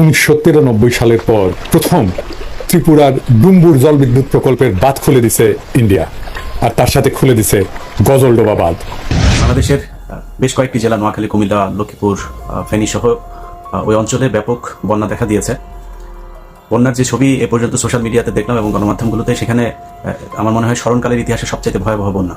উনিশশো তিরানব্বই সালের পর প্রথম ত্রিপুরার ডুম্বুর জলবিদ্যুৎ প্রকল্পের বাঁধ খুলে দিছে ইন্ডিয়া। আর তার সাথে খুলে দিছে গজলডোবা বাঁধ। বাংলাদেশের বেশ কয়েকটি জেলা, নোয়াখালী, কুমিল্লা, লক্ষ্মীপুর ফেনী সহ ওই অঞ্চলে ব্যাপক বন্যা দেখা দিয়েছে। বন্যার যে ছবি এ পর্যন্ত সোশ্যাল মিডিয়াতে দেখলাম এবং গণমাধ্যমগুলোতে, সেখানে আমার মনে হয় স্মরণকালের ইতিহাসে সবচেয়ে ভয়াবহ বন্যা।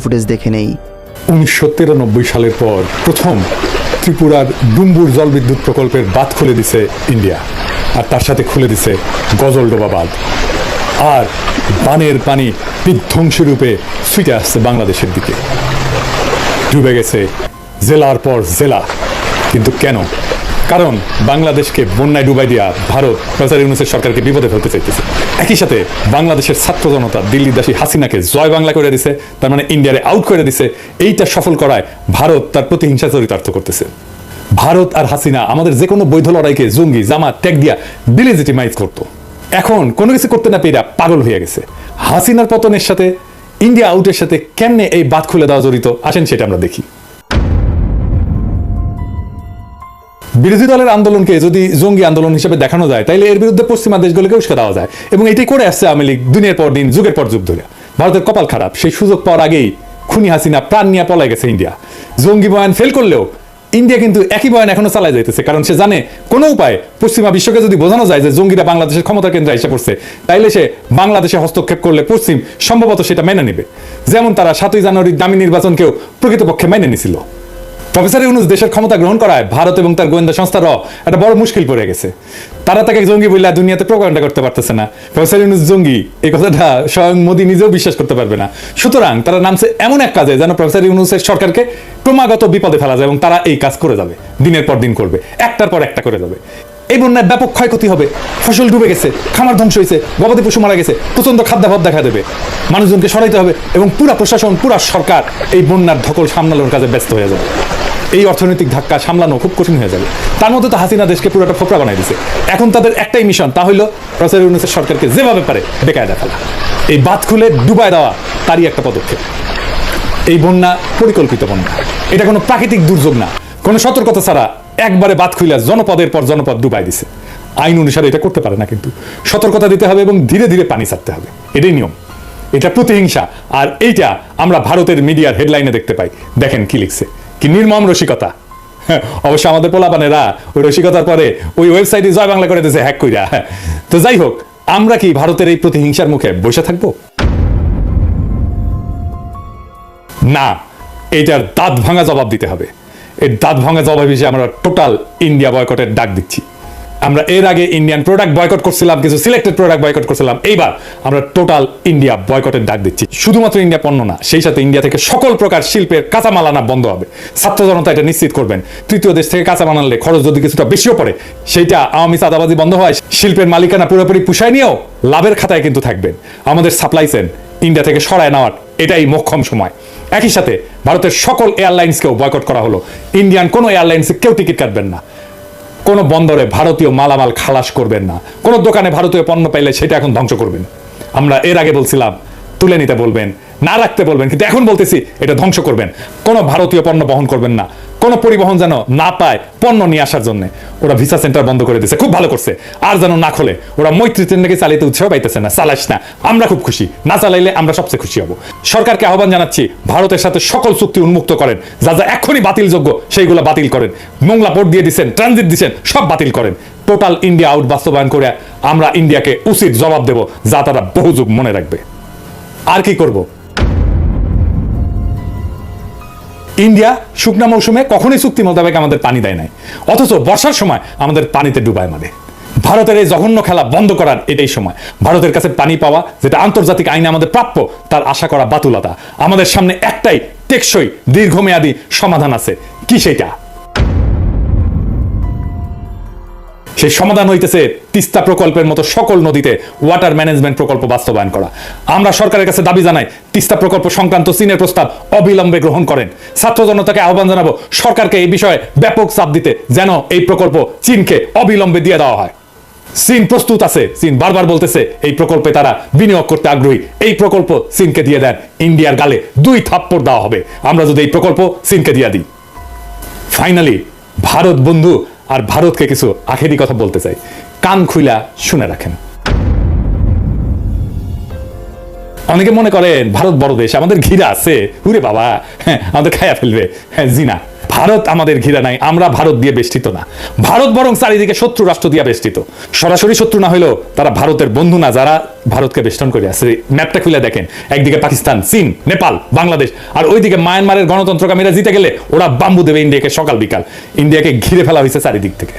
ফুটেজ দেখে নেই। উনিশশো তিরানব্বই সালের পর প্রথম ত্রিপুরার ডুম্বুর জলবিদ্যুৎ প্রকল্পের বাঁধ খুলে দিছে ইন্ডিয়া, আর তার সাথে খুলে দিছে গজলডোবা বাঁধ। আর বানের পানি বিধ্বংসী রূপে ছুটে আসছে বাংলাদেশের দিকে। ডুবে গেছে জেলার পর জেলা। কিন্তু কেন? কারণ বাংলাদেশকে বন্যায় ডুবাই দিয়া ভারত প্রফেসর ইউনুসের সরকারকে বিপদে ফেলতে চাইতেছে। একই সাথে বাংলাদেশের ছাত্র জনতা দিল্লি দাসী হাসিনাকে জয় বাংলা করে দিছে, তার মানে ইন্ডিয়ারে আউট করে দিছে, এইটা সফল করায় ভারত তার প্রতিহিংসা চরিতার্থ করতেছে। ভারত আর হাসিনা আমাদের যে কোনো বৈধ লড়াইকে জঙ্গি জামা ত্যাগ দিয়া ডিলেজিটিমাইজ করতো। এখন কোনো কিছু করতে না পেরে পাগল হয়ে গেছে। হাসিনার পতনের সাথে, ইন্ডিয়া আউটের সাথে কেমনে এই বাদ খুলে দেওয়া জড়িত, আসেন সেটা আমরা দেখি। বিরোধী দলের আন্দোলনকে যদি জঙ্গি আন্দোলন হিসেবে দেখানো যায়, তাইলে এর বিরুদ্ধে পশ্চিমা দেশগুলোকে উস্কে দেওয়া যায়। এবং এটাই করে আসছে আওয়ামী লীগ দিনের পর দিন, যুগের পর যুগ ধরে। ভারতের কপাল খারাপ। সেই সুযোগ পাওয়ার আগেই খুনি হাসিনা প্রাণ নিয়ে পলাই গেছে ইন্ডিয়া। জঙ্গি বয়ান ফেল করলেও ইন্ডিয়া কিন্তু একই বয়ান এখনও চালাই যাইতেছে, কারণ সে জানে কোনো উপায় পশ্চিমা বিশ্বকে যদি বোঝানো যায় যে জঙ্গিরা বাংলাদেশের ক্ষমতা কেন্দ্রে এসে পড়ছে, তাইলে সে বাংলাদেশে হস্তক্ষেপ করলে পশ্চিম সম্ভবত সেটা মেনে নেবে। যেমন তারা সাতই জানুয়ারির দামি নির্বাচনকেও প্রকৃতপক্ষে মেনে নিছিল। প্রফেসর ইউনুস দেশের ক্ষমতা গ্রহণ করায় ভারত এবং তার গোয়েন্দা সংস্থারও একটা বড় মুশকিল পড়ে গেছে। তারা তাকে জঙ্গি বললে দুনিয়াতে প্রকাণ্ডা করতে পারতেছে না। প্রফেসর ইউনুস জঙ্গি, এই কথাটা স্বয়ং মোদী নিজেও বিশ্বাস করতে পারবে না। সুতরাং তারা নামছে এমন এক কাজে যেন প্রফেসর ইউনুসের সরকারকে ক্রমাগত বিপদে ফেলা যায় এবং তারা এই কাজ করে যাবে। দিনের পর দিন করবে। একটার পর একটা করে যাবে। এই বন্যায় ব্যাপক ক্ষয়ক্ষতি হবে। ফসল ডুবে গেছে, খামার ধ্বংস হয়েছে, গবাদি পশু মারা গেছে প্রচণ্ড খাদ্যাভাব দেখা দেবে। মানুষজনকে সরাইতে হবে এবং পুরা প্রশাসন, পুরা সরকার এই বন্যার ধকল সামলানোর কাজে ব্যস্ত হয়ে যাবে। এই অর্থনৈতিক ধাক্কা সামলানো খুব কঠিন হয়ে যাবে। তার মধ্যে তো হাসিনা দেশকে পুরোটা ফোপড়া বানাই দিছে। এখন তাদের একটাই মিশন তা হইল প্রফেসর ইউনুসের সরকারকে যেভাবে পারে বেকায় দেখালা এই বাদ খুলে ডুবায় দেওয়া তারই একটা পদক্ষেপ। এই বন্যা পরিকল্পিত বন্যা। এটা কোনো প্রাকৃতিক দুর্যোগ না। কোনো সতর্কতা ছাড়া একবারে বাদ খুলে জনপদের পর জনপদ ডুবাই দিছে। আইন অনুসারে এটা করতে পারে না কিন্তু। সতর্কতা দিতে হবে এবং ধীরে ধীরে পানি ছাড়তে হবে। এটাই নিয়ম। এটা প্রতিহিংসা। আর এইটা আমরা ভারতের মিডিয়ার হেডলাইনে দেখতে পাই। দেখেন কি লিখছে। কি নির্মম রসিকতা? অবশ্য আমাদের পোলাপানেরা ওই রসিকতার পরে ওই ওয়েবসাইটে জয় বাংলা করে দিয়েছে হ্যাক কইরা। তো যাই হোক, আমরা কি ভারতের এই প্রতিহিংসার মুখে বসে থাকব? না এইটার দাঁত ভাঙা জবাব দিতে হবে। এই দাঁত ভাঙা জবাব হিসেবে আমরা টোটাল ইন্ডিয়া বয়কটের ডাক দিচ্ছি। আমরা এর আগে ইন্ডিয়ান প্রোডাক্ট বয়কট করছিলাম, কিছু সিলেক্টেড প্রোডাক্ট বয়কট করছিলাম। এইবার আমরা টোটাল ইন্ডিয়া বয়কটের ডাক দিচ্ছি। শুধুমাত্র ইন্ডিয়া পণ্য না, সেই সাথে ইন্ডিয়া থেকে সকল প্রকার শিল্পের কাঁচামাল আনা বন্ধ হবে। ছাত্র জনতা এটা নিশ্চিত করবেন। তৃতীয় দেশ থেকে কাঁচামাল আনলে খরচ যদি কিছুটা বেশিও পড়ে, সেইটা আওয়ামী চাঁদাবাজি বন্ধ হয়। শিল্পের মালিকানা পুরোপুরি পুষায় নিয়েও লাভের খাতায় কিন্তু থাকবেন। আমাদের সাপ্লাই চেন ইন্ডিয়া থেকে সরায় নেওয়ার এটাই মোক্ষম সময়। একই সাথে ভারতের সকল এয়ারলাইন্সকেও বয়কট করা হলো। ইন্ডিয়ান কোনো এয়ারলাইন্সে কেউ টিকিট কাটবেন না। কোনো বন্দরে ভারতীয় মালামাল খালাস করবেন না। কোনো দোকানে ভারতীয় পণ্য পাইলে সেটা এখন ধ্বংস করবেন। আমরা এর আগে বলছিলাম, তুলে নিতে বলবেন, না রাখতে বলবেন, কিন্তু এখন বলতেছি, এটা ধ্বংস করবেন। কোনো ভারতীয় পণ্য বহন করবেন না। কোনো পরিবহন যেন না পায় পণ্য নিয়ে আসার জন্য। ওরা ভিসা সেন্টার বন্ধ করে দিয়েছে, খুব ভালো করছে। আর যেন না খোলে, ওরা মৈত্রী ট্রেনটাকে চালাইতে উৎসাহ পাইতেছে না চালাইস না। আমরা খুব খুশি, না চালাইলে আমরা সবচেয়ে খুশি হব। সরকারকে আহ্বান জানাচ্ছি, ভারতের সাথে সকল চুক্তি উন্মুক্ত করেন। যা যা এখনই বাতিলযোগ্য, সেইগুলো বাতিল করেন। মোংলা পোর্ট দিয়ে দিচ্ছেন ট্রানজিট দিচ্ছেন সব বাতিল করেন। টোটাল ইন্ডিয়া আউট বাস্তবায়ন করে আমরা ইন্ডিয়াকে উচিত জবাব দেব, যা তারা বহু যুগ মনে রাখবে। আর কি করব? ইন্ডিয়া শুকনা মৌসুমে কখনোই চুক্তি মোতাবেক আমাদের পানি দেয় নাই। অথচ বর্ষার সময় আমাদের পানিতে ডুবায় মারে। ভারতের এই জঘন্য খেলা বন্ধ করার এটাই সময়। ভারতের কাছে পানি পাওয়া, যেটা আন্তর্জাতিক আইনে আমাদের প্রাপ্য, তার আশা করা বাতুলতা। আমাদের সামনে একটাই টেকসই, দীর্ঘমেয়াদী সমাধান আছে। কি সেটা সেই সমাধান হইতেছে তিস্তা প্রকল্পের মতো সকল নদীতে ওয়াটার ম্যানেজমেন্ট প্রকল্প বাস্তবায়ন করা। আমরা সরকারের কাছে দাবি জানাই, তিস্তা প্রকল্প সংক্রান্ত চীনের প্রস্তাব অবিলম্বে গ্রহণ করেন। ছাত্র জনতাকে আহ্বান জানাব, সরকারকে এই বিষয়ে ব্যাপক চাপ দিতে যেন এই প্রকল্প চীনকে অবিলম্বে দিয়ে দেওয়া হয়। চীন প্রস্তুত আছে, চীন বারবার বলতেছে এই প্রকল্পে তারা বিনিয়োগ করতে আগ্রহী। এই প্রকল্প চীনকে দিয়ে দেন, ইন্ডিয়ার গালে দুই থাপ্পড় দেওয়া হবে। আমরা যদি এই প্রকল্প চীনকে দিয়ে দিই। ফাইনালি ভারত বন্ধু আর ভারতকে কিছু আখেরি কথা বলতে চাই। কান খুইলা শুনে রাখেন। অনেকে মনে করেন ভারত বড় দেশ আমাদের ঘিরা আছে। হুরে বাবা হ্যাঁ, আমাদের খায়া ফেলবে। হ্যাঁ জিনা। ভারত আমাদের ঘিরা নাই, আমরা ভারত দিয়ে বেষ্টিত না। ভারত বরং চারিদিকে শত্রু রাষ্ট্র দিয়ে বেষ্টিত। সরাসরি শত্রু না হলেও তারা ভারতের বন্ধু না, যারা ভারতকে বেষ্টন করে আছে। ম্যাপটা খুলে দেখেন, একদিকে পাকিস্তান, চীন, নেপাল, বাংলাদেশ, আর ওইদিকে মায়ানমারের গণতন্ত্রকামীরা জিতে গেলে ওরা বাম্বু দেবে ইন্ডিয়াকে সকাল বিকাল। ইন্ডিয়াকে ঘিরে ফেলা হয়েছে চারিদিক থেকে।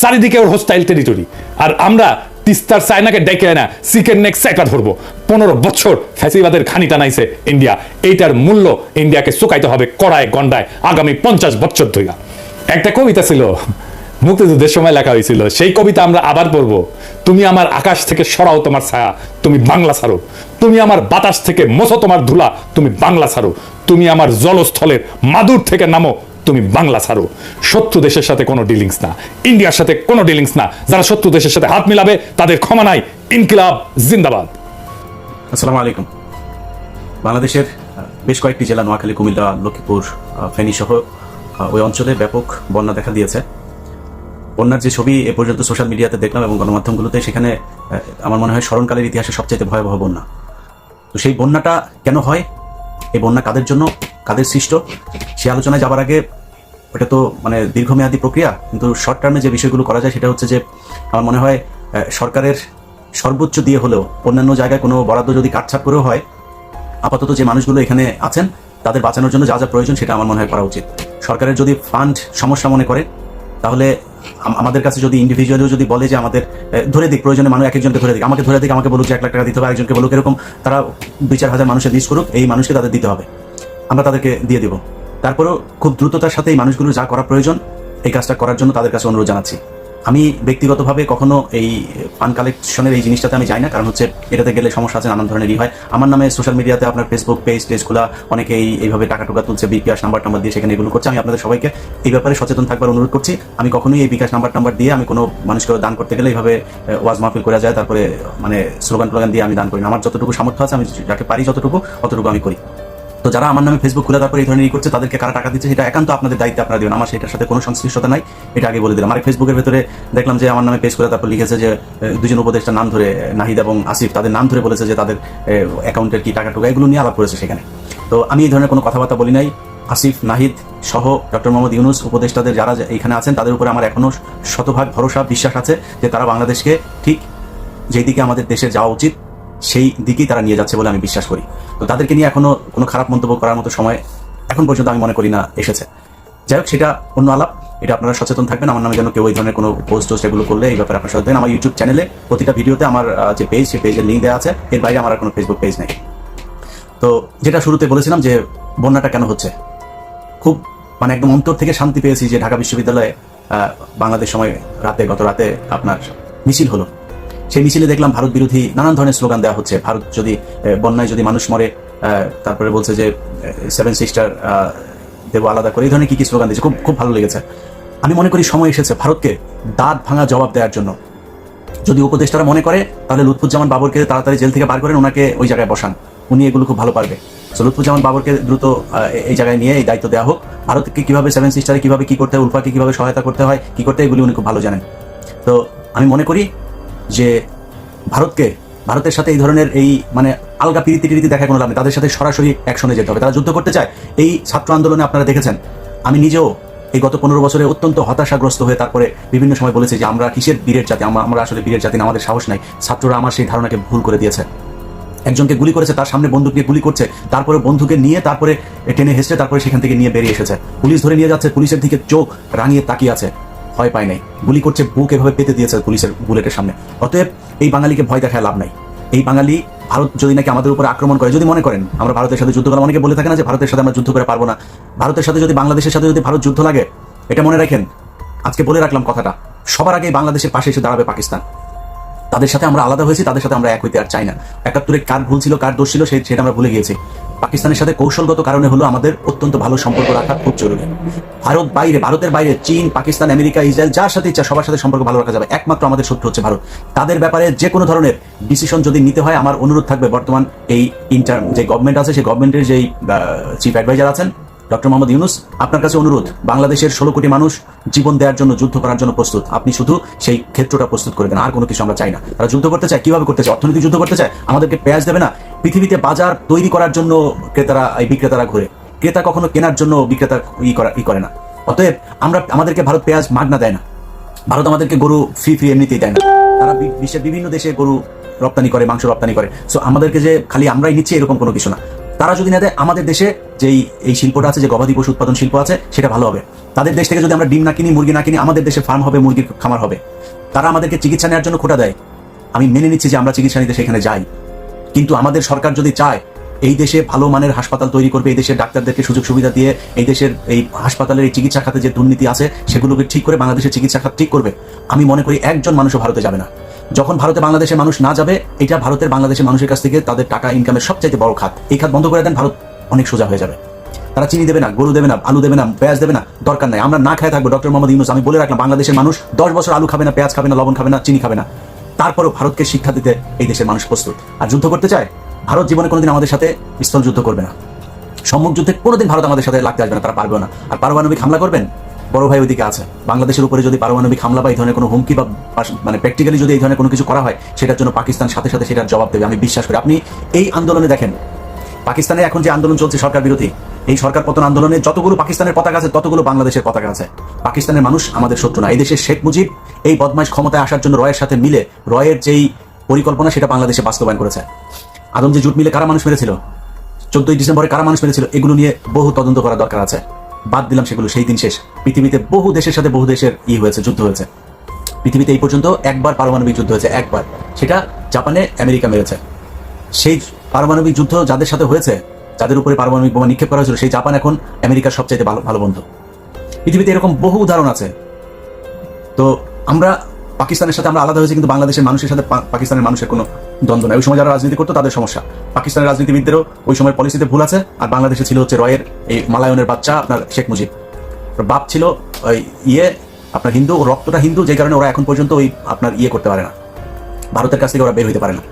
চারিদিকে ওর হোস্টাইল টেরিটরি আর আমরা তিস্তার চায়নাকে ডেকে আনা চিকেন নেক চাইটা ধরবো। পনেরো বছর ফ্যাসিবাদের খানি টানাইছে ইন্ডিয়া। এইটার মূল্য ইন্ডিয়াকে চুকাইতে হবে কড়ায় গন্ডায় আগামী পঞ্চাশ বছর ধইরা। একটা কবিতা ছিল, মুক্তিযুদ্ধের সময় লেখা হয়েছিল সেই কবিতা আমরা আবার পড়ব। তুমি আমার আকাশ থেকে সরাও তোমার ছায়া, তুমি বাংলা ছাড়ো। তুমি আমার বাতাস থেকে মোছো তোমার ধুলা, তুমি বাংলা ছাড়ো। তুমি আমার জলস্থলের মাদুর থেকে নামো তুমি বাংলা ছাড়ো। শত্রু দেশের সাথে কোনো ডিলিংস না। ইন্ডিয়ার সাথে কোনো ডিলিংস না। যারা শত্রু দেশের সাথে হাত মিলাবে, তাদের ক্ষমা নাই। ইনকিলাব, জিন্দাবাদ। আসসালামু আলাইকুম। বাংলাদেশের বেশ কয়েকটি জেলা, নোয়াখালী, কুমিল্লা, লক্ষ্মীপুর ফেনী সহ ওই অঞ্চলে ব্যাপক বন্যা দেখা দিয়েছে। বন্যার যে ছবি এ পর্যন্ত সোশ্যাল মিডিয়াতে দেখলাম এবং গণমাধ্যমগুলোতে সেখানে আমার মনে হয় স্মরণকালের ইতিহাসে সবচেয়ে ভয়াবহ বন্যা। তো সেই বন্যাটা কেন হয়? এই বন্যা কাদের জন্য? কাদের সৃষ্ট? সে আলোচনায় যাবার আগে ওটা তো মানে দীর্ঘমেয়াদী প্রক্রিয়া, কিন্তু শর্ট টার্মে যে বিষয়গুলো করা যায় সেটা হচ্ছে যে আমার মনে হয় সরকারের সর্বোচ্চ দিয়ে হলেও অন্যান্য জায়গায় কোনো বরাদ্দ যদি কাটছাট করেও হয়, আপাতত যে মানুষগুলো এখানে আছেন, তাদের বাঁচানোর জন্য যা যা প্রয়োজন সেটা আমার মনে হয় করা উচিত। সরকারের যদি ফান্ড সমস্যা মনে করে, তাহলে আমাদের কাছে যদি ইন্ডিভিজুয়ালিও যদি বলে যে আমাদের ধরে দিক, প্রয়োজনে মানুষ একজনকে ধরে দিক, আমাকে ধরে দিক, আমাকে বলুক যে এক লাখ টাকা দিতে হবে একজনকে বলুক, এরকম তারা দুই চার হাজার মানুষের লিস্ট করুক, এই মানুষকে তাদের দিতে হবে। আমরা তাদেরকে দিয়ে দিব। তারপরেও খুব দ্রুততার সাথে এই মানুষগুলো যা করা প্রয়োজন, এই কাজটা করার জন্য তাদের কাছে অনুরোধ জানাচ্ছি। আমি ব্যক্তিগতভাবে কখনো এই ফান্ড কালেকশনের এই জিনিসটাতে আমি যাই না, কারণ হচ্ছে এটাতে গেলে সমস্যা আছে, নানান ধরনেরই হয়। আমার নামে সোশ্যাল মিডিয়াতে আপনার ফেসবুক পেজ টেজগুলো অনেকেই এইভাবে টাকা টুকা তুলছে, বিকাশ নাম্বার টাম্বার দিয়ে সেখানে এগুলো করছে, আমি আপনাদের সবাইকে এই ব্যাপারে সচেতন থাকবার অনুরোধ করছি। আমি কখনোই এই বিকাশ নাম্বার টাম্বার দিয়ে আমি কোনো মানুষকে দান করতে গেলে এইভাবে ওয়াজ মাহফিল করা যায়, তারপরে মানে স্লোগান টোগান দিয়ে আমি দান করি না। আমার যতটুকু সামর্থ্য আছে, আমি যাকে পারি যতটুকু, অতটুকু আমি করি। তো যারা আমার নামে ফেসবুক খুলে, তারপরে এই ধরনের করছে, তাদেরকে কারা টাকা দিচ্ছে, সেটা একান্ত আপনাদের দায়িত্ব আপনারা দিবেন। আমার সেটার সাথে কোনো সংশ্লিষ্টতা নাই, এটা আগে বলে দিলাম। আর ফেসবুকের ভেতরে দেখলাম যে আমার নামে পেজ করে তারপর লিখেছে যে দুজন উপদেষ্টার নাম ধরে, নাহিদ এবং আসিফ, তাদের নাম ধরে বলেছে যে তাদের অ্যাকাউন্টের কি টাকা টুকা, এগুলো নিয়ে আলাপ করেছে সেখানে। তো আমি এই ধরনের কোনো কথাবার্তা বলি নাই। আসিফ, নাহিদ সহ ডক্টর মোহাম্মদ ইউনুস উপদেষ্টাদের যারা এখানে আছেন, তাদের উপরে আমার এখনও শতভাগ ভরসা, বিশ্বাস আছে যে তারা বাংলাদেশকে ঠিক যেই দিকে আমাদের দেশে যাওয়া উচিত সেই দিকেই তারা নিয়ে যাচ্ছে বলে আমি বিশ্বাস করি। তো তাদেরকে নিয়ে এখনও কোনো খারাপ মন্তব্য করার মতো সময় এখন পর্যন্ত আমি মনে করি না এসেছে। যাই হোক, সেটা অন্য আলাপ। এটা আপনারা সচেতন থাকবেন। আমার নামে যেন কেউ এই ধরনের কোনো পোস্ট টোস্ট এগুলো করলে এই ব্যাপারে আপনার সচেতন আমার ইউটিউব চ্যানেলে প্রতিটা ভিডিওতে আমার যে পেজ সেই পেজের লিঙ্ক দেওয়া আছে। এর বাইরে আমার কোনো ফেসবুক পেজ নেই। তো যেটা শুরুতে বলেছিলাম যে বন্যাটা কেন হচ্ছে? খুব মানে একদম অন্তর থেকে শান্তি পেয়েছি যে ঢাকা বিশ্ববিদ্যালয়ে বাংলাদেশ সময় রাতে, গত রাতে আপনার মিছিল হলো। সেই মিছিলে দেখলাম ভারত বিরোধী নানান ধরনের স্লোগান দেওয়া হচ্ছে। ভারত যদি বন্যায় যদি মানুষ মরে তারপরে বলছে যে সেভেন সিস্টার দেবো আলাদা করে, এই ধরনের কি কি স্লোগান দিয়েছে? খুব খুব ভালো লেগেছে। আমি মনে করি সময় এসেছে ভারতকে দাঁত ভাঙা জবাব দেওয়ার জন্য। যদি উপদেষ্টারা মনে করে, তাহলে লুৎফুজ্জামান বাবরকে তাড়াতাড়ি জেল থেকে বার করেন, ওনাকে ওই জায়গায় বসান। উনি এগুলো খুব ভালো পারবে। তো লুৎফুজ্জামান বাবরকে দ্রুত এই জায়গায় নিয়ে এই দায়িত্ব দেওয়া হোক। ভারতকে কীভাবে সেভেন সিস্টারে কীভাবে কি করতে হয়, উল্ফাকে কীভাবে সহায়তা করতে হয়, কি করতে এগুলি উনি খুব ভালো জানেন। তো, আমি মনে করি যে ভারতকে ভারতের সাথে এই ধরনের এই মানে আলগা পিরিতি টিরিতি দেখা কোনো লাভ নেই। তাদের সাথে সরাসরি অ্যাকশনে যেতে হবে। তারা যুদ্ধ করতে চায়। এই ছাত্র আন্দোলনে আপনারা দেখেছেন। আমি নিজেও এই গত পনেরো বছরে অত্যন্ত হতাশাগ্রস্ত হয়ে তারপরে বিভিন্ন সময় বলেছি যে আমরা কিসের বীরের জাতি? আমরা আমরা আসলে বীরের জাতি না, আমাদের সাহস নাই। ছাত্ররা আমার সেই ধারণাকে ভুল করে দিয়েছে। একজনকে গুলি করেছে তার সামনে বন্দুক নিয়ে গুলি করছে তারপরে বন্ধুকে নিয়ে তারপরে টেনে হেসে তারপরে সেখান থেকে নিয়ে বেরিয়ে এসেছে। পুলিশ ধরে নিয়ে যাচ্ছে পুলিশের দিকে চোখ রাঙিয়ে তাকিয়ে আছে। ভয় পায় নাই। গুলি করছে, বুক এভাবে পেতে দিয়েছে পুলিশের বুলেটের সামনে। অতএব এই বাঙালিকে ভয় দেখায় লাভ নাই। এই বাঙালি ভারত যদি নাকি আমাদের উপর আক্রমণ করে, যদি মনে করেন, আমরা ভারতের সাথে যুদ্ধ করলাম অনেকে বলে থাকে না যে ভারতের সাথে আমরা যুদ্ধ করে পারব না। ভারতের সাথে যদি, বাংলাদেশের সাথে যদি ভারত যুদ্ধ লাগে, এটা মনে রাখেন, আজকে বলে রাখলাম কথাটা, সবার আগে বাংলাদেশের পাশে এসে দাঁড়াবে পাকিস্তান। তাদের সাথে আমরা আলাদা হয়েছি, তাদের সাথে আমরা এক হইতে আর চাই না। একাত্তরে কার ভুল ছিল, কার দোষ ছিল, সে- সেটা আমরা ভুলে গিয়েছি। পাকিস্তানের সাথে কৌশলগত কারণে হলো আমাদের অত্যন্ত ভালো সম্পর্ক রাখা খুব জরুরি। ভারত বাইরে, ভারতের বাইরে, চীন, পাকিস্তান, আমেরিকা, ইসরায়েল, যার সাথে ইচ্ছা, সবার সাথে সম্পর্ক ভালো রাখা যাবে। একমাত্র আমাদের শত্রু হচ্ছে ভারত। তাদের ব্যাপারে যে কোনো ধরনের ডিসিশন যদি নিতে হয়, আমার অনুরোধ থাকবে বর্তমান এই ইন্টার যে গভর্নমেন্ট আছে সেই গভর্নমেন্টের যেই চিফ অ্যাডভাইজার আছেন ডক্টর মোহাম্মদ ইউনুস, আপনার কাছে অনুরোধ, বাংলাদেশের ষোলো কোটি মানুষ জীবন দেওয়ার জন্য, যুদ্ধ করার জন্য প্রস্তুত। আপনি শুধু সেই ক্ষেত্রটা প্রস্তুত করে দেন, আর কোনো কিছু আমরা চাই না। তারা যুদ্ধ করতে চায়, কীভাবে করতে চায় অর্থনৈতিক যুদ্ধ করতে চায়, আমাদেরকে পেঁয়াজ দেবে না। পৃথিবীতে বাজার তৈরি করার জন্য ক্রেতারা, এই বিক্রেতারা ঘুরে। ক্রেতা কখনো কেনার জন্য বিক্রেতা ই করা, ই করে না। অতএব আমরা, আমাদেরকে ভারত পেঁয়াজ মাগনা দেয় না। ভারত আমাদেরকে গরু ফ্রি ফ্রি এমনিতেই দেয় না। তারা বিশ্বের বিভিন্ন দেশে গরু রপ্তানি করে, মাংস রপ্তানি করে। সো আমাদেরকে যে খালি আমরাই নিচ্ছি, এরকম কোনো কিছু না। তারা যদি না দেয়, আমাদের দেশে যেই এই শিল্পটা আছে, যে গবাদি পশু উৎপাদন শিল্প আছে, সেটা ভালো হবে। তাদের দেশ থেকে যদি আমরা ডিম না কিনি, মুরগি না কিনি, আমাদের দেশে ফার্ম হবে, মুরগির খামার হবে। তারা আমাদেরকে চিকিৎসা নেওয়ার জন্য খোটা দেয়। আমি মেনে নিচ্ছি যে আমরা চিকিৎসা নিতে সেখানে যাই। কিন্তু আমাদের সরকার যদি চায়, এই দেশে ভালো মানের হাসপাতাল তৈরি করবে, এই দেশের ডাক্তারদেরকে সুযোগ সুবিধা দিয়ে এই দেশের এই হাসপাতালের এই চিকিৎসা খাতে যে দুর্নীতি আছে, সেগুলোকে ঠিক করে বাংলাদেশের চিকিৎসা খাত ঠিক করবে। আমি মনে করি একজন মানুষও ভারতে যাবে না। যখন ভারতে বাংলাদেশের মানুষ না যাবে, এটা ভারতের বাংলাদেশের মানুষের কাছ থেকে তাদের টাকা ইনকামের সবচাইতে বড় খাত। এই খাত বন্ধ করে দেন ভারত। অনেক সোজা হয়ে যাবে। তারা চিনি দেবে না, গরু দেবে না, আলু দেবে না, পেঁয়াজ দেবে না, দরকার নাই। আমরা না খেয়ে থাকব, ডক্টর মোহাম্মদ ইউনুস, আমি বলে রাখলাম, বাংলাদেশের মানুষ দশ বছর আলু খাবে না, পেঁয়াজ খাবে না, লবণ খাবে না, চিনি খাবে না। তারপরও ভারতকে শিক্ষা দিতে এই দেশের মানুষ প্রস্তুত। আর যুদ্ধ করতে চায়, ভারত জীবনে কোনোদিন আমাদের সাথে স্থল যুদ্ধ করবে না। সম্মুখ যুদ্ধে কোনোদিন ভারত আমাদের সাথে লাগতে আসবে না, তারা পারবে না। আর পারমাণবিক হামলা করবেন? বড় ভাই ওইদিকে আছে। বাংলাদেশের উপরে যদি পারমাণবিক হামলা বা এই ধরনের কোনো হুমকি বা মানে প্র্যাকটিক্যালি যদি এই ধরনের কোনো কিছু করা হয়, সেটার জন্য পাকিস্তান সাথে সাথে সেটার জবাব দেবে। আমি বিশ্বাস করি, আপনি এই আন্দোলনে দেখেন পাকিস্তানে এখন যে আন্দোলন চলছে সরকার বিরোধী, এই সরকার পতন আন্দোলনে যতগুলো পাকিস্তানের পতাকা আছে, ততগুলো বাংলাদেশের পতাকা আছে। পাকিস্তানের মানুষ আমাদের শত্রু না। এই দেশের শেখ মুজিব এই বদমাইশ ক্ষমতায় আসার জন্য রয়ের সাথে মিলে, রয়ের যেই পরিকল্পনা, সেটা বাংলাদেশে বাস্তবায়ন করেছে। আদম যে জুট মিলে কারা মানুষ মেরেছিল? চোদ্দই ডিসেম্বরে কারা মানুষ মেরেছিল? এগুলো নিয়ে বহু তদন্ত করা দরকার আছে। বাদ দিলাম সেগুলো, সেই দিন শেষ। পৃথিবীতে বহু দেশের সাথে বহু দেশের ই হয়েছে, যুদ্ধ হয়েছে। পৃথিবীতে এই পর্যন্ত একবার পারমাণবিক যুদ্ধ হয়েছে, একবার। সেটা জাপানে আমেরিকা মেরেছে। সেই পারমাণবিক যুদ্ধ যাদের সাথে হয়েছে, যাদের উপরে পারমাণবিক বোমা নিক্ষেপ করা হয়েছিল, সেই জাপান এখন আমেরিকার সবচাইতে ভালো ভালো বন্ধু। পৃথিবীতে এরকম বহু উদাহরণ আছে। তো আমরা পাকিস্তানের সাথে আমরা আলাদা হয়েছি, কিন্তু বাংলাদেশের মানুষের সাথে পাকিস্তানের মানুষের কোনো দ্বন্দ্ব নাই। ওই সময় যারা রাজনীতি করতো, তাদের সমস্যা। পাকিস্তানের রাজনীতিবিদদেরও ওই সময় পলিসিতে ভুল আছে, আর বাংলাদেশে ছিল হচ্ছে রয়ের এই মালায়নের বাচ্চা আপনার শেখ মুজিব। বাপ ছিল ওই ইয়ে আপনার হিন্দু রক্তটা হিন্দু, যে কারণে ওরা এখন পর্যন্ত ওই আপনার ইয়ে করতে পারে না। ভারতের কাছ থেকে ওরা বের হইতে পারে না।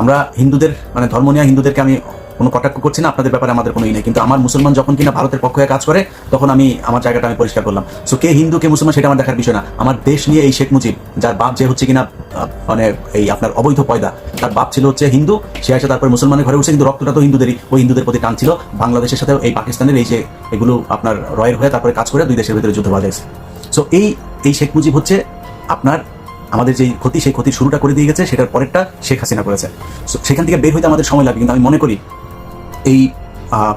আমরা হিন্দুদের মানে ধর্ম নিয়ে হিন্দুদেরকে আমি কোনো কটাক্ষ করছি না, আপনাদের ব্যাপারে আমাদের কোনো ই নেই। কিন্তু আমার মুসলমান যখন কিনা ভারতের পক্ষ হয়ে কাজ করে, তখন আমি আমার জায়গাটা আমি পরিষ্কার করলাম। সো কে হিন্দু, কে মুসলমান সেটা আমার দেখার বিষয় না। আমার দেশ নিয়ে এই শেখ মুজিব, যার বাপ যে হচ্ছে কিনা মানে এই আপনার অবৈধ পয়দা, তার বাপ ছিল হচ্ছে হিন্দু, সে আসে তারপর মুসলমানের ঘরে উঠছে, কিন্তু রক্তটা তো হিন্দুদেরই, ওই হিন্দুদের প্রতি টান ছিল। বাংলাদেশের সাথে এই পাকিস্তানের এই যে এগুলো আপনার রয়ের হয়ে তারপরে কাজ করে দুই দেশের ভিতরে যুদ্ধ বাজাইছে। সো এই এই শেখ মুজিব হচ্ছে আপনার আমাদের যেই ক্ষতি, সেই ক্ষতির শুরুটা করে দিয়ে গেছে, সেটার পরেরটা শেখ হাসিনা করেছে। সেখান থেকে বের হইতে আমাদের সময় লাগবে, কিন্তু আমি মনে করি এই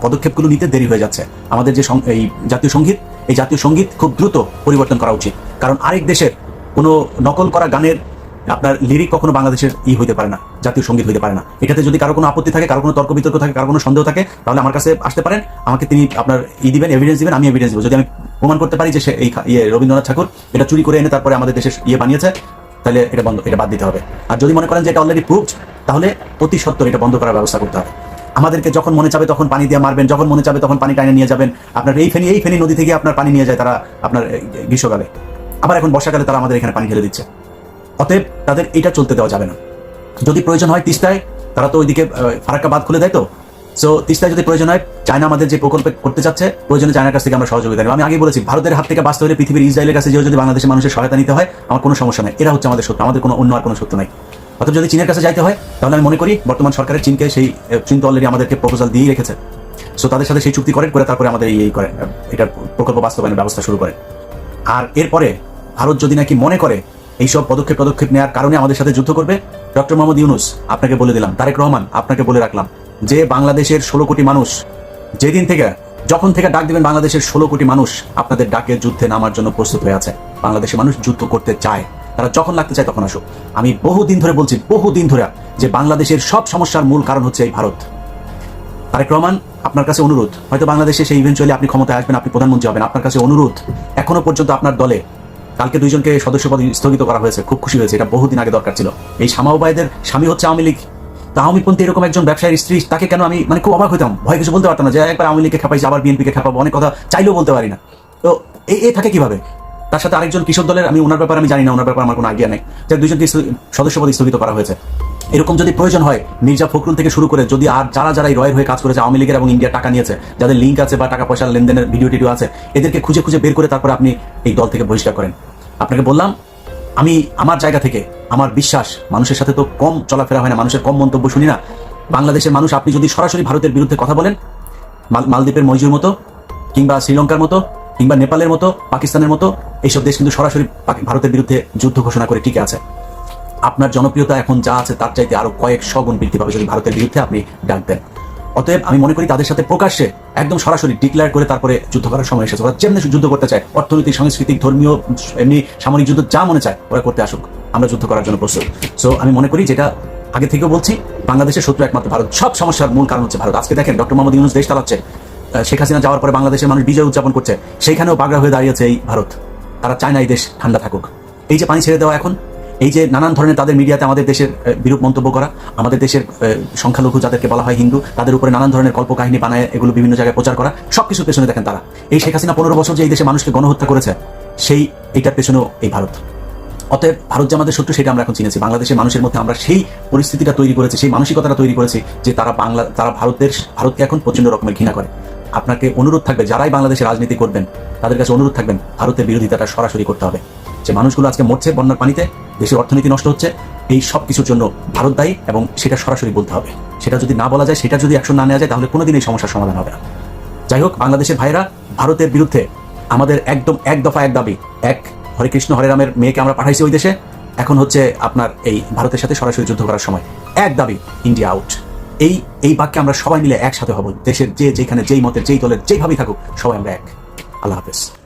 পদক্ষেপগুলো নিতে দেরি হয়ে যাচ্ছে। আমাদের যে এই জাতীয় সংগীত, এই জাতীয় সংগীত খুব দ্রুত পরিবর্তন করা উচিত। কারণ আরেক দেশের কোনো নকল করা গানের আপনার লিরিক কখনো বাংলাদেশের ই হইতে পারে না, জাতীয় সংগীত হইতে পারে না। এটাতে যদি কারও কোনো আপত্তি থাকে, কারও কোনো তর্ক বিতর্ক থাকে, কারও কোনো সন্দেহ থাকে, তাহলে আমার কাছে আসতে পারেন। আমাকে তিনি আপনার ই দিবেন এভিডেন্স দিবেন, আমি এভিডেন্স দিব। যদি আমি প্রমাণ করতে পারি যে সে এই ইয়ে রবীন্দ্রনাথ ঠাকুর, এটা চুরি করে এনে তারপরে আমাদের দেশের ইয়ে বানিয়েছে তাহলে এটা বন্ধ, এটা বাদ দিতে হবে। আর যদি মনে করেন যে এটা অলরেডি প্রুভড তাহলে অতি সত্তর এটা বন্ধ করার ব্যবস্থা করতে হবে। আমাদেরকে যখন মনে চাবে তখন পানি দিয়ে মারবেন, যখন মনে চাবে তখন পানি টাইনে নিয়ে যাবেন। আপনার এই ফেনি এই ফেনি নদী থেকে আপনার পানি নিয়ে যায় তারা আপনার গ্রীষ্মকালে। আবার এখন বর্ষাকালে তারা আমাদের এখানে পানি ঢেলে দিচ্ছে। অতএব তাদের এটা চলতে দেওয়া যাবে না। যদি প্রয়োজন হয় তিস্তায়, তারা তো ওইদিকে ফারাক্কা বাদ খুলে দেয় তো? সো তিস্তায় যদি প্রয়োজন হয় চায়না আমাদের যে প্রকল্প করতে চাচ্ছে প্রয়োজনে চায়নার কাছ থেকে আমরা সহযোগিতা নেব। আমি আগে বলেছি ভারতের হাত থেকে বাঁচতে হলে পৃথিবীর ইসরায়েলের কাছে যেও যদি বাংলাদেশের মানুষের সহায়তা নিতে হয় আমার কোনো সমস্যা নেই। এরা হচ্ছে আমাদের সত্য আমাদের কোনো অন্য আর কোনো সত্য নাই। অথবা যদি চীনের কাছে যাইতে হয় তাহলে আমি মনে করি বর্তমান সরকারের চীনকে সেই চীন তো অলরেডি আমাদেরকে প্রপোজাল দিয়েই রেখেছে। সো তাদের সাথে সেই চুক্তি করেন করে তারপরে আমাদের এই করেন আহ, প্রকল্প বাস্তবায়নের ব্যবস্থা শুরু করে। আর এরপরে ভারত যদি নাকি মনে করে এইসব পদক্ষেপ পদক্ষেপ নেওয়ার কারণে আমাদের সাথে যুদ্ধ করবে ডক্টর মোহাম্মদ ইউনুস, আপনাকে বলে দিলাম, তারেক রহমান, আপনাকে বলে রাখলাম, যে বাংলাদেশের ষোলো কোটি মানুষ, যেদিন থেকে, যখন থেকে ডাক দিবেন বাংলাদেশের ষোলো কোটি মানুষ, আপনাদের ডাকে যুদ্ধে নামার জন্য প্রস্তুত হয়ে আছে। বাংলাদেশের মানুষ যুদ্ধ করতে চায়, তারা যখন লাগতে চায় তখন আসুক। আমি বহু দিন ধরে বলছি বহু দিন ধরে, যে বাংলাদেশের সব সমস্যার মূল কারণ হচ্ছে এই ভারত। তারেক রহমান, আপনার কাছে অনুরোধ, হয়তো বাংলাদেশে সেই ইভেন্চুয়ালি আপনি ক্ষমতায় আসবেন, আপনি প্রধানমন্ত্রী হবেন, আপনার কাছে অনুরোধ, এখনও পর্যন্ত আপনার দলে কালকে দুইজনকে সদস্যপদ স্থগিত করা হয়েছে। খুব খুশি হয়েছে, এটা বহুদিন আগে দরকার ছিল। এই শামাউবাইদের স্বামী হচ্ছে আওয়ামী লীগ। তা আওয়ামী পন্থী এরকম একজন ব্যবসায়ীর স্ত্রী, তাকে কেন আমি মানে খুব অবাক হইতাম। ভয় কিছু বলতে পারতাম না যে, একবার আওয়ামী লীগকে খেপাইছি, আবার বিএনপিকে খেপাবো। অনেক কথা চাইলেও বলতে পারি না। তো এ থাকে কীভাবে? তার সাথে আরেকজন কিশোর দলের, আমি ওনার ব্যাপারে আমি জানি না, ওনার ব্যাপারে আমার কোনো আইডিয়া নেই। যে দুইজনকে স্থ- সদস্যপদ স্থগিত করা হয়েছে। এরকম যদি প্রয়োজন হয়, মির্জা ফখরুল থেকে শুরু করে যদি আর যারা যারা রয়ের হয়ে কাজ করেছে, আওয়ামী লীগের এবং ইন্ডিয়ার টাকা নিয়েছে, যাদের লিঙ্ক আছে বা টাকা পয়সার লেনদেনের ভিডিও টিডিও আছে, এদেরকে খুঁজে খুঁজে বের করে তারপরে আপনি এই দল থেকে বহিষ্কার করেন। আপনাকে বললাম, আমি আমার জায়গা থেকে আমার বিশ্বাস, মানুষের সাথে তো কম চলাফেরা হয় না, মানুষের কম মন্তব্য শুনি না। বাংলাদেশের মানুষ, আপনি যদি সরাসরি ভারতের বিরুদ্ধে কথা বলেন, মাল- মালদ্বীপের মইজুর মতো কিংবা শ্রীলঙ্কার মতো কিংবা নেপালের মতো, পাকিস্তানের মতো, এইসব দেশ কিন্তু সরাসরি ভারতের বিরুদ্ধে যুদ্ধ ঘোষণা করে টিকে আছে। আপনার জনপ্রিয়তা এখন যা আছে তার চাইতে আরও কয়েক গুণ বৃদ্ধি পাবে যদি ভারতের বিরুদ্ধে আপনি ডাক দেন। অতএব আমি মনে করি তাদের সাথে প্রকাশ্যে একদম সরাসরি ডিক্লেয়ার করে তারপরে যুদ্ধ করার সময় এসেছে। ওরা যেমনি যুদ্ধ করতে চায়, অর্থনৈতিক, সাংস্কৃতিক, ধর্মীয়, এমনি সামরিক যুদ্ধ যা মনে চায় ওরা করতে আসুক। আমরা যুদ্ধ করার জন্য প্রস্তুত। সো আমি মনে করি যেটা আগে থেকেও বলছি, বাংলাদেশের শত্রু একমাত্র ভারত। সব সমস্যার মূল কারণ হচ্ছে ভারত। আজকে দেখেন ডক্টর মোহাম্মদ ইউনুস দেশ চালাচ্ছে। শেখ হাসিনা যাওয়ার পরে বাংলাদেশের মানুষ বিজয় উদযাপন করছে, সেইখানেও বাগড়া হয়ে দাঁড়িয়েছে এই ভারত। তারা চায় না এই দেশ ঠান্ডা থাকুক। এই যে পানি ছেড়ে দেওয়া এখন, এই যে নানান ধরনের তাদের মিডিয়াতে আমাদের দেশের বিরূপ মন্তব্য করা, আমাদের দেশের সংখ্যালঘু যাদেরকে বলা হয় হিন্দু, তাদের উপরে নানান ধরনের কল্পকাহিনী বানায় এগুলো বিভিন্ন জায়গায় প্রচার করা, সবকিছুর পেছনে দেখেন তারা। এই শেখ হাসিনা পনেরো বছর যে এই দেশে মানুষকে গণহত্যা করেছে, সেই, এইটার পেছনেও এই ভারত। অতএব ভারত যে আমাদের শত্রু সেটা আমরা এখন চিনেছি। বাংলাদেশের মানুষের মধ্যে আমরা সেই পরিস্থিতিটা তৈরি করেছি, সেই মানসিকতাটা তৈরি করেছি যে তারা বাংলা, তারা ভারতের, ভারতকে এখন প্রচণ্ড রকমের ঘৃণা করে। আপনাকে অনুরোধ থাকবে, যারাই বাংলাদেশে রাজনীতি করবেন, তাদের কাছে অনুরোধ থাকবেন ভারতের বিরোধিতাটা সরাসরি করতে হবে। যে মানুষগুলো আজকে মরছে বন্যার পানিতে, দেশের অর্থনীতি নষ্ট হচ্ছে, এই সব কিছুর জন্য ভারত দায়ী এবং সেটা সরাসরি বলতে হবে। সেটা যদি না বলা যায়, সেটা যদি অ্যাকশন না নেওয়া যায়, তাহলে কোনোদিন এই সমস্যার সমাধান হবে না। যাই হোক, বাংলাদেশের ভাইরা ভারতের বিরুদ্ধে আমাদের একদম এক দফা এক দাবি, এক হরে কৃষ্ণ, হরে রামের মেয়েকে আমরা পাঠাইছি ওই দেশে। এখন হচ্ছে আপনার এই ভারতের সাথে সরাসরি যুদ্ধ করার সময়। এক দাবি, ইন্ডিয়া আউট এই এই বাক্যে আমরা সবাই মিলে একসাথে হব। দেশের যে যেখানে যেই মতের যেই দলের যেইভাবেই থাকুক, সবাই আমরা এক। আল্লাহ হাফেজ।